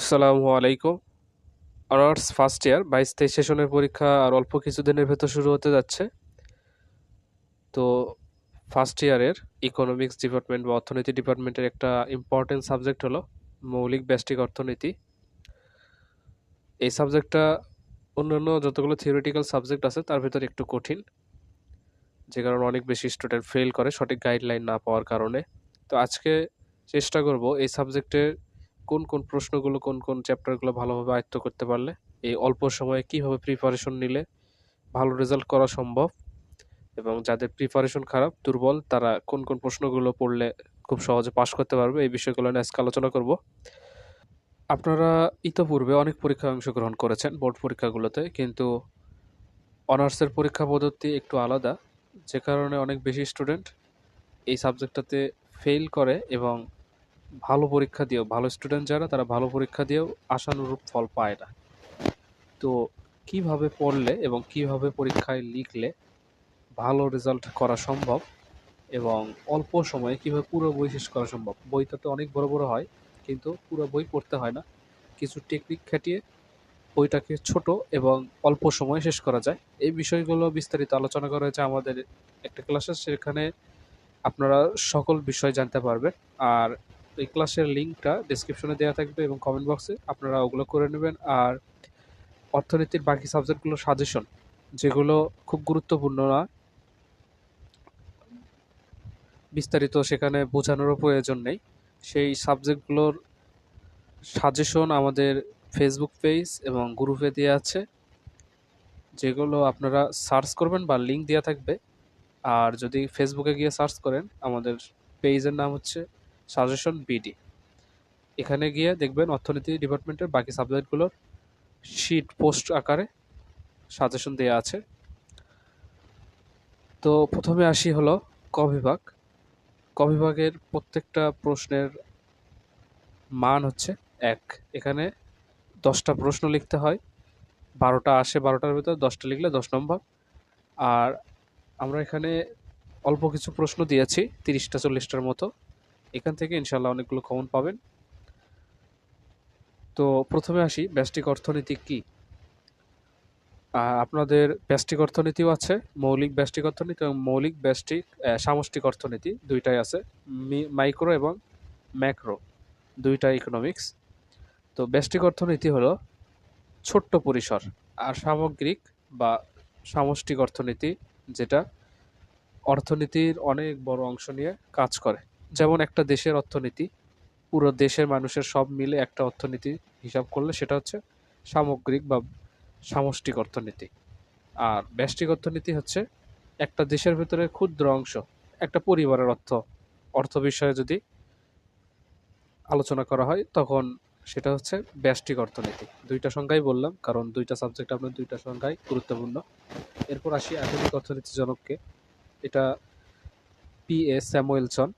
আসসালামু আলাইকুম। Honours first year, বাইশ তেইশ সেশনের পরীক্ষা আর অল্প কিছুদিনের ভেতর শুরু হতে যাচ্ছে। তো ফার্স্ট ইয়ারের ইকোনমিক্স ডিপার্টমেন্ট বা অর্থনীতি ডিপার্টমেন্টের একটা ইম্পর্টেন্ট সাবজেক্ট হলো মৌলিক ব্যষ্টিক অর্থনীতি। এই সাবজেক্টটা অন্যান্য যতগুলো থিওরিটিক্যাল সাবজেক্ট আছে, তার ভিতরে একটু কঠিন। যে কারণে অনেক বেশি স্টুডেন্ট ফেল করে, সঠিক গাইডলাইন না পাওয়ার কারণে। তো আজকে চেষ্টা করব এই সাবজেক্টের কোন কোন প্রশ্নগুলো, কোন কোন চ্যাপ্টারগুলো ভালোভাবে আয়ত্ত করতে পারলে? এই অল্প সময়ে কীভাবে প্রিপারেশন নিলে ভালো রেজাল্ট করা সম্ভব? এবং যাদের প্রিপারেশন খারাপ, দুর্বল, তারা কোন কোন প্রশ্নগুলো পড়লে খুব সহজে পাশ করতে পারবে? এই বিষয়গুলো নিয়ে আজকে আলোচনা করব। আপনারা ইতোপূর্বে অনেক পরীক্ষায় অংশগ্রহণ করেছেন বোর্ড পরীক্ষাগুলোতে, কিন্তু অনার্সের পরীক্ষা পদ্ধতি একটু আলাদা। যে কারণে অনেক বেশি স্টুডেন্ট এই সাবজেক্টটাতে ফেল করে এবং ভালো পরীক্ষা দিয়েও, ভালো স্টুডেন্ট যারা, তারা ভালো পরীক্ষা দিয়েও আশানুরূপ ফল পায় না। তো কীভাবে পড়লে এবং কীভাবে পরীক্ষায় লিখলে ভালো রেজাল্ট করা সম্ভব এবং অল্প সময়ে কীভাবে পুরো বই শেষ করা সম্ভব? বইটা তো অনেক বড় বড় হয়, কিন্তু পুরো বই পড়তে হয় না। কিছু টেকনিক খাটিয়ে বইটাকে ছোট এবং অল্প সময়ে শেষ করা যায়। এই বিষয়গুলো বিস্তারিত আলোচনা করা হয়েছে আমাদের একটা ক্লাসে সেখানে আপনারা সকল বিষয় জানতে পারবেন। আর এই ক্লাসের লিঙ্কটা ডিসক্রিপশনে দেওয়া থাকবে এবং কমেন্ট বক্সে আপনারা ওগুলো করে নেবেন। আর অর্থনীতির বাকি সাবজেক্টগুলো সাজেশন যেগুলো খুব গুরুত্বপূর্ণ না, বিস্তারিত সেখানে বোঝানোরও প্রয়োজন নেই। সেই সাবজেক্টগুলোর সাজেশন আমাদের ফেসবুক পেজ এবং গ্রুপে দেওয়া আছে। যেগুলো আপনারা সার্চ করবেন বা লিঙ্ক দেওয়া থাকবে। আর যদি ফেসবুকে গিয়ে সার্চ করেন, আমাদের পেজের নাম হচ্ছে সাজেশন বিডি এখানে গিয়ে দেখবেন অর্থনীতি ডিপার্টমেন্টের বাকি সাবজেক্টগুলোর শিট পোস্ট আকারে সাজেশন দেওয়া আছে। তো প্রথমে আসি হলো ক বিভাগ। ক বিভাগের প্রত্যেকটা প্রশ্নের মান হচ্ছে এক। এখানে দশটা প্রশ্ন লিখতে হয়। বারোটা আসে, বারোটার ভিতর দশটা লিখলে দশ নম্বর। আর আমরা এখানে অল্প কিছু প্রশ্ন দিয়েছি, তিরিশটা, চল্লিশটার মতো। এখান থেকে ইনশাল্লাহ অনেকগুলো কমন পাবেন। তো প্রথমে আসি, ব্যষ্টিক অর্থনীতি কি? আপনাদের ব্যষ্টিক অর্থনীতিও আছে, মৌলিক ব্যষ্টিক অর্থনীতি এবং মৌলিক ব্যষ্টিক সামষ্টিক অর্থনীতি দুইটাই আছে মাইক্রো এবং ম্যাক্রো দুইটা ইকোনমিক্স তো ব্যষ্টিক অর্থনীতি হলো ছোট্ট পরিসর আর সামগ্রিক বা সামষ্টিক অর্থনীতি, যেটা অর্থনীতির অনেক বড় অংশ নিয়ে কাজ করে। যেমন একটা দেশের অর্থনীতি, পুরো দেশের মানুষের সব মিলে একটা অর্থনীতি হিসাব করলে সেটা হচ্ছে সামগ্রিক বা সামষ্টিক অর্থনীতি। আর ব্যষ্টিক অর্থনীতি হচ্ছে একটা দেশের ভেতরে ক্ষুদ্র অংশ, একটা পরিবারের অর্থ অর্থ বিষয়ে যদি আলোচনা করা হয় তখন সেটা হচ্ছে ব্যষ্টিক অর্থনীতি। দুইটা সংজ্ঞাই বললাম, কারণ দুইটা সাবজেক্ট আপনার দুইটা সংখ্যাই গুরুত্বপূর্ণ। এরপর আসি আধুনিক অর্থনীতি জনককে। এটা পি এ স্যামুয়েলসন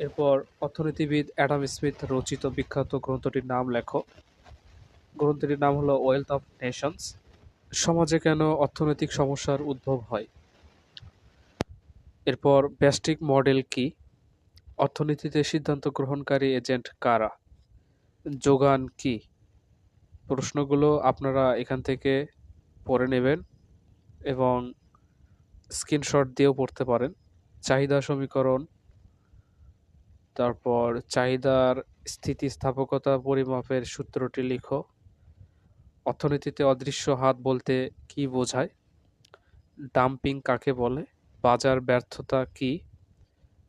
এরপর অর্থনীতিবিদ অ্যাডাম স্মিথ রচিত বিখ্যাত গ্রন্থটির নাম লেখো। গ্রন্থটির নাম হলো ওয়েলথ অফ নেশনস। সমাজে কেন অর্থনৈতিক সমস্যার উদ্ভব হয়? এরপর ব্যাস্টিক মডেল কি? অর্থনীতিতে সিদ্ধান্ত গ্রহণকারী এজেন্ট কারা? যোগান কি? প্রশ্নগুলো আপনারা এখান থেকে পড়ে নেবেন এবং স্ক্রিনশট দিয়েও পড়তে পারেন। চাহিদা সমীকরণ তারপর চাহিদার স্থিতিস্থাপকতা পরিমাপের সূত্রটি লিখো। অর্থনীতিতে অদৃশ্য হাত বলতে কি বোঝায়? ডাম্পিং কাকে বলে? বাজার ব্যর্থতা কি?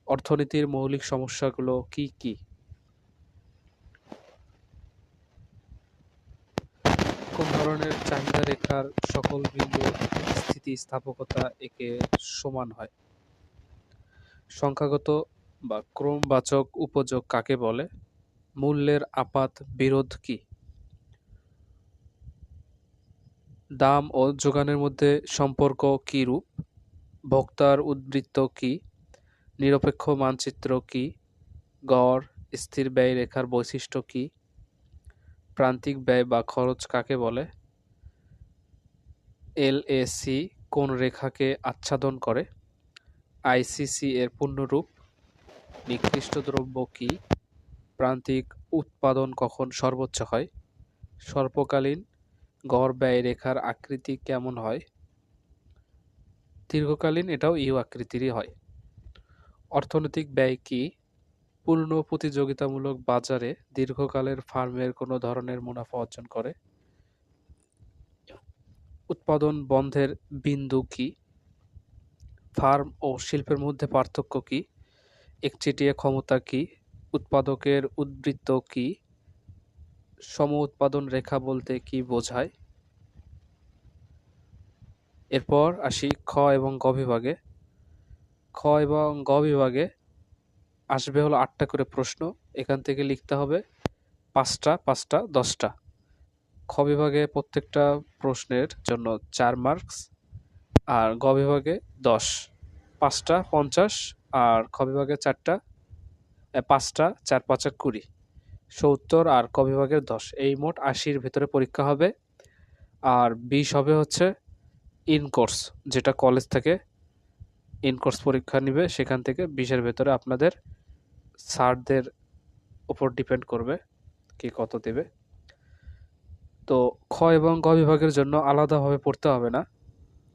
অর্থনীতির মৌলিক সমস্যাগুলো কি কি? কোন ধরনের চাহিদা রেখার সকল বিন্দু স্থিতিস্থাপকতা একে সমান হয়? সংখ্যাগত বা ক্রমবাচক উপযোগ কাকে বলে? মূল্যের আপাত বিরোধ কি? দাম ও যোগানের মধ্যে সম্পর্ক কী রূপ ভোক্তার উদ্বৃত্ত কি? নিরপেক্ষ মানচিত্র কি? গড়, স্থির ব্যয় রেখার বৈশিষ্ট্য কি? প্রান্তিক ব্যয় বা খরচ কাকে বলে? এলএসি কোন রেখাকে আচ্ছাদন করে? আইসিসি এর পূর্ণরূপ? নিকৃষ্ট দ্রব্য কি? প্রান্তিক উৎপাদন কখন সর্বোচ্চ হয়? স্বল্পকালীন গড় ব্যয় রেখার আকৃতি কেমন হয়? দীর্ঘকালীন এটাও ইউ আকৃতিরই হয়। অর্থনৈতিক ব্যয় কি? পূর্ণ প্রতিযোগিতামূলক বাজারে দীর্ঘকালের ফার্মের কোনো ধরনের মুনাফা অর্জন করে? উৎপাদন বন্ধের বিন্দু কি? ফার্ম ও শিল্পের মধ্যে পার্থক্য কি? একচেটিয়া ক্ষমতা কি? উৎপাদকের উদ্বৃত্ত কি? সম উৎপাদন রেখা বলতে কি বোঝায়? এরপর আসি খ এবং গ বিভাগে। খ এবং গ বিভাগে আসবে হলো আটটা করে প্রশ্ন। এখান থেকে লিখতে হবে পাঁচটা পাঁচটা, দশটা। খ বিভাগে প্রত্যেকটা প্রশ্নের জন্য চার মার্কস আর গ বিভাগে দশ। পাঁচটা, পঞ্চাশ আর খ বিভাগে চারটা পাঁচটা, চার, পাঁচা কুড়ি। সত্তর আর ক বিভাগের দশ। এই মোট আশির ভেতরে পরীক্ষা হবে। আর বিশ হবে হচ্ছে ইন কোর্স যেটা কলেজ থেকে ইন কোর্স পরীক্ষা নিবে। সেখান থেকে বিশের ভেতরে আপনাদের স্যারদের ওপর ডিপেন্ড করবে কি কত দেবে। তো খ এবং গ বিভাগের জন্য আলাদাভাবে পড়তে হবে না।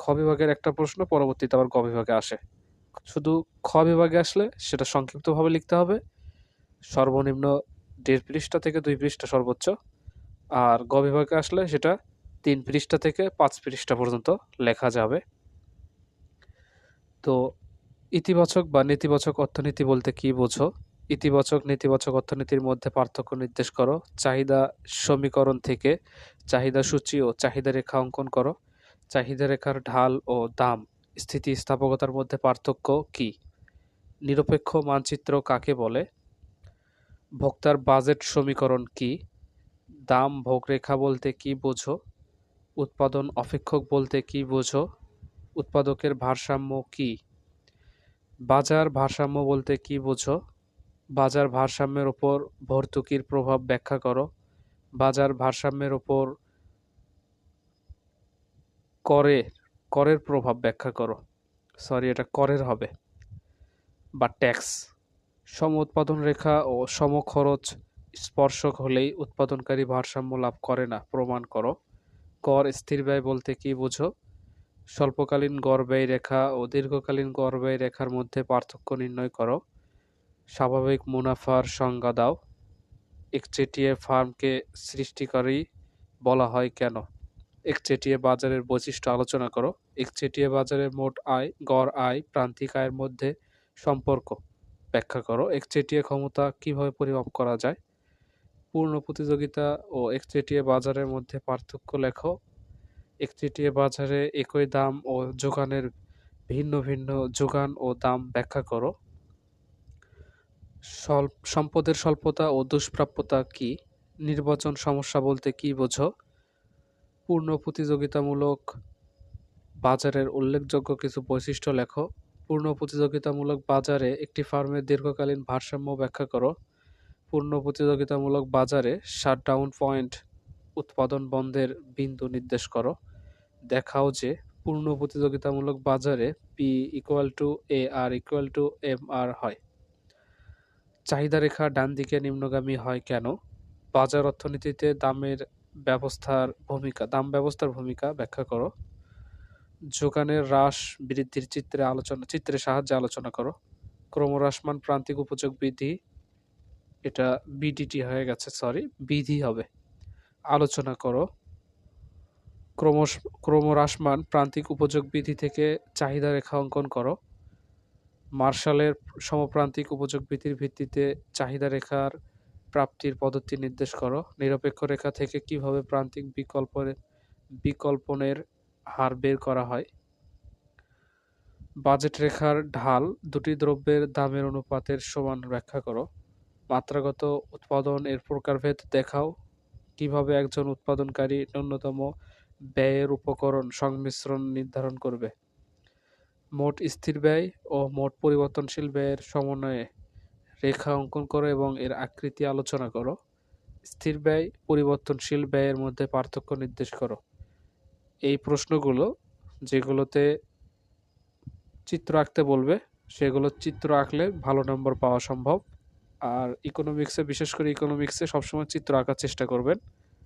খ বিভাগের একটা প্রশ্ন পরবর্তীতে আবার গ বিভাগে আসে। শুধু খ বিভাগে আসলে সেটা সংক্ষিপ্তভাবে লিখতে হবে। সর্বনিম্ন দেড় পৃষ্ঠা থেকে দুই পৃষ্ঠা সর্বোচ্চ। আর গ বিভাগে আসলে সেটা তিন পৃষ্ঠা থেকে পাঁচ পৃষ্ঠা পর্যন্ত লেখা যাবে। তো ইতিবাচক বা নেতিবাচক অর্থনীতি বলতে কি বোঝো? ইতিবাচক, নেতিবাচক অর্থনীতির মধ্যে পার্থক্য নির্দেশ করো। চাহিদা সমীকরণ থেকে চাহিদা সূচি ও চাহিদা রেখা অঙ্কন করো। চাহিদা রেখার ঢাল ও দাম স্থিতিস্থাপকতার মধ্যে পার্থক্য কি? নিরপেক্ষ মানচিত্র কাকে বলে? ভোক্তার বাজেট সমীকরণ কি? দাম ভোগরেখা বলতে কি বোঝো? উৎপাদন, অপেক্ষক বলতে কি বোঝো? উৎপাদকের ভারসাম্য কি? বাজার ভারসাম্য বলতে কি বোঝো? বাজার ভারসাম্যের ওপর ভর্তুকির প্রভাব ব্যাখ্যা করো। বাজার ভারসাম্যের ওপর করে করের প্রভাব ব্যাখ্যা করো। সরি এটা করের হবে। বা ট্যাক্স সম উৎপাদন রেখা ও সম খরচ স্পর্শক হলেই উৎপাদনকারী ভারসাম্য লাভ করে না, প্রমাণ করো। কর স্থির ব্যয় বলতে কি বোঝো? স্বল্পকালীন গড় ব্যয় রেখা ও দীর্ঘকালীন গড় ব্যয় রেখার মধ্যে পার্থক্য নির্ণয় করো। স্বাভাবিক মুনাফার সংজ্ঞা দাও। একচেটিয়া ফার্মকে সৃষ্টিকারী বলা হয় কেন? একচেটিয়া বাজারের বৈশিষ্ট্য আলোচনা করো। একচেটিয়া বাজারের মোট আয়, গড় আয়, প্রান্তিক আয়ের মধ্যে সম্পর্ক ব্যাখ্যা করো। একচেটিয়া ক্ষমতা কীভাবে পরিমাপ করা যায়? পূর্ণ প্রতিযোগিতা ও একচেটিয়া বাজারের মধ্যে পার্থক্য লেখো। একচেটিয়া বাজারে একই দাম ও যোগানের ভিন্ন ভিন্ন যোগান ও দাম ব্যাখ্যা করো। সম্পদের স্বল্পতা ও দুষ্প্রাপ্যতা কি? নির্বাচন সমস্যা বলতে কি বোঝো? পূর্ণ প্রতিযোগিতামূলক বাজারের উল্লেখযোগ্য কিছু বৈশিষ্ট্য লেখো। পূর্ণ প্রতিযোগিতামূলক বাজারে একটি ফার্মের দীর্ঘকালীন ভারসাম্য ব্যাখ্যা করো। পূর্ণ প্রতিযোগিতামূলক বাজারে শাটডাউন পয়েন্ট উৎপাদন বন্ধের বিন্দু নির্দেশ করো। দেখাও যে পূর্ণ প্রতিযোগিতামূলক বাজারে P equal to A R equal to M R হয়। চাহিদা রেখা ডান দিকে নিম্নগামী হয় কেন? বাজার অর্থনীতিতে দামের ব্যবস্থার ভূমিকা, দাম ব্যবস্থার ভূমিকা ব্যাখ্যা করো। যোগানের হ্রাস, বৃদ্ধির চিত্রে আলোচনা, চিত্রের সাহায্যে আলোচনা করো। ক্রমহ্রাসমান প্রান্তিক উপযোগ বিধি এটা বিডিটি হয়ে গেছে সরি বিধি হবে। আলোচনা করো। ক্রমশ, ক্রমহ্রাসমান প্রান্তিক উপযোগ বিধি থেকে চাহিদা রেখা অঙ্কন করো। মার্শালের সমপ্রান্তিক উপযোগ বিধির ভিত্তিতে চাহিদা রেখার প্রাপ্তির পদ্ধতি নির্দেশ করো। নিরপেক্ষ রেখা থেকে কীভাবে প্রান্তিক বিকল্পের বিকল্পনের হার বের করা হয়? বাজেট রেখার ঢাল দুটি দ্রব্যের দামের অনুপাতের সমান ব্যাখ্যা করো। মাত্রাগত উৎপাদন এর প্রকারভেদ দেখাও। কীভাবে একজন উৎপাদনকারী ন্যূনতম ব্যয়ের উপকরণ সংমিশ্রণ নির্ধারণ করবে? মোট স্থির ব্যয় ও মোট পরিবর্তনশীল ব্যয়ের সমন্বয়ে রেখা অঙ্কন করো এবং এর আকৃতি আলোচনা করো। স্থির ব্যয়, পরিবর্তনশীল ব্যয়ের মধ্যে পার্থক্য নির্দেশ করো। এই প্রশ্নগুলো যেগুলোতে চিত্র আঁকতে বলবে, সেগুলো চিত্র আঁকলে ভালো নম্বর পাওয়া সম্ভব। আর ইকোনমিক্সে বিশেষ করে ইকোনমিক্সে সবসময় চিত্র আঁকার চেষ্টা করবেন।